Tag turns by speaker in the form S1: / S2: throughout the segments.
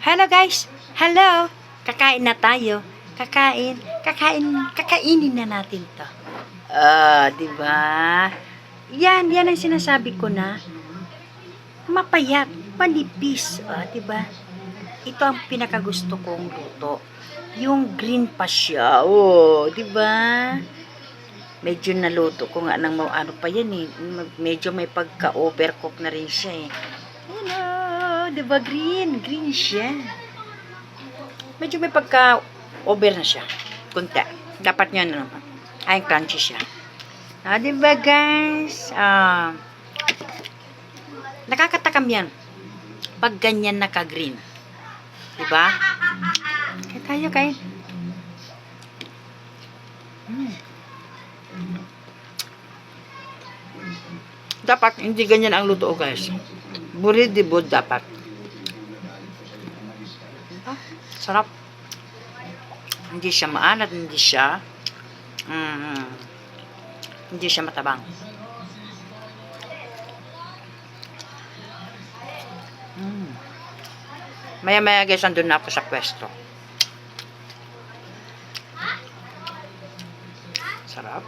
S1: Hello guys! Hello! Kakain na tayo. Kakain. Kakain. Kakainin na natin to. Ah, di ba? Yan, yan ang sinasabi ko na mapayat, manipis, ah, di ba? Ito ang pinakagusto kong luto. Yung green pa siya. Oh, di ba? Medyo naluto ko nga ng mga ano pa yan eh. Medyo may pagka-overcook na rin siya eh. Di ba green? Green siya. Medyo may pagka-over na siya. Kunti. Dapat niya na naman. Ay, crunchy siya. Ah, di ba guys? Ah, nakakatakam yan. Pag ganyan naka-green. Di ba? Kaya tayo kain. Mm. Dapat hindi ganyan ang luto guys. Buridibod dapat. Sarap. Hindi siya maalat, hindi siya mm, hindi siya matabang. Mm. Maya-maya guys, andun na ako sa pwesto. Sarap.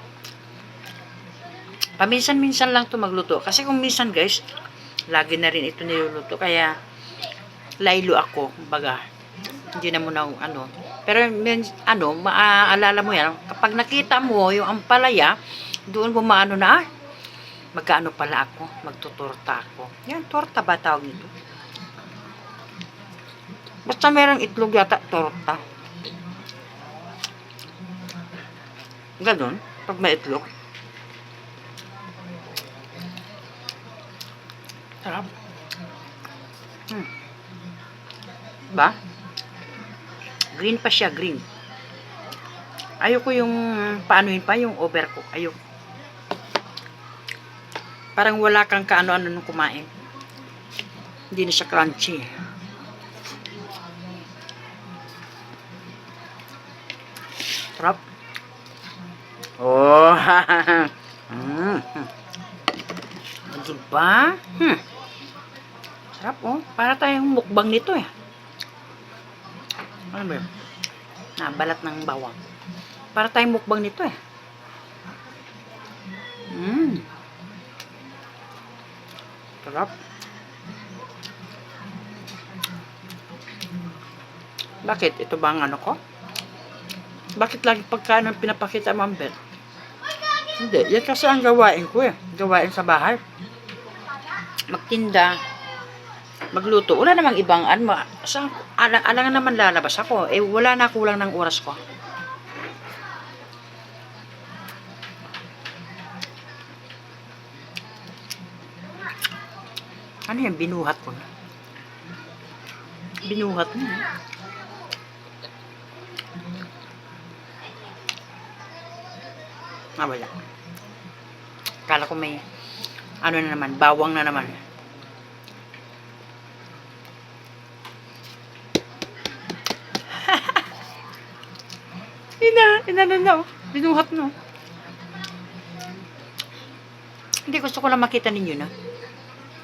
S1: Paminsan-minsan lang to magluto. Kasi kung minsan guys, lagi na rin ito niluluto. Kaya, laylo ako, baga. Hindi na muna ano. Pero, min- ano, maaalala mo yan, kapag nakita mo yung ampalaya, doon mo maano na, ah, magkaano pala ako, magtutorta ako. Yan, torta ba tawag nito? Basta merong itlog yata, torta. Ganon, pag may itlog. Sarap. Hmm. Ba? Green pa siya, green. Ayoko yung, paano yun pa, yung overcook. Ayoko. Parang wala kang kaano-ano nung kumain. Hindi na siya crunchy. Sarap. Oh, mm. Diba? Hmm. Sarap, oh. Para tayong mukbang nito, eh. Ano ba yun? Nabalat ng bawang. Para tayong mukbang nito, eh. Mm. Sarap. Bakit? Ito ba ang ano ko? Bakit lagi pagkain ang pinapakita ang bed? Hindi. Yan kasi ang gawain ko eh. Gawain sa bahay. Magtinda. Magluto. Wala namang ibang ano. Sa, alang, alang naman lalabas ako. Eh, wala na kulang ng oras ko. Ano yan? Binuhat ko na. Binuhat mo. eh. Ah, wala. Kala ko may ano na naman, bawang na naman. Ina, ina na na. oh. Binuhat no. Hindi gusto ko lang makita ninyo na.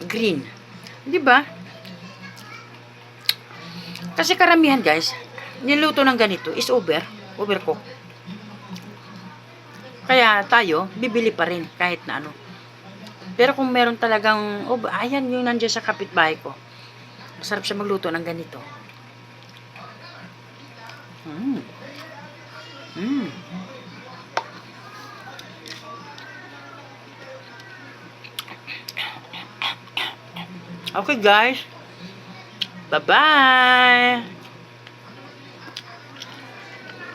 S1: Green. Di ba? Kasi karamihan guys, niluto ng ganito is over. Overcook. Kaya tayo, bibili pa rin kahit na ano. Pero kung meron talagang, oh, ayan yung nandiyan sa kapitbahay ko. Masarap siya magluto ng ganito. Mm. Mm. Okay guys. Bye-bye.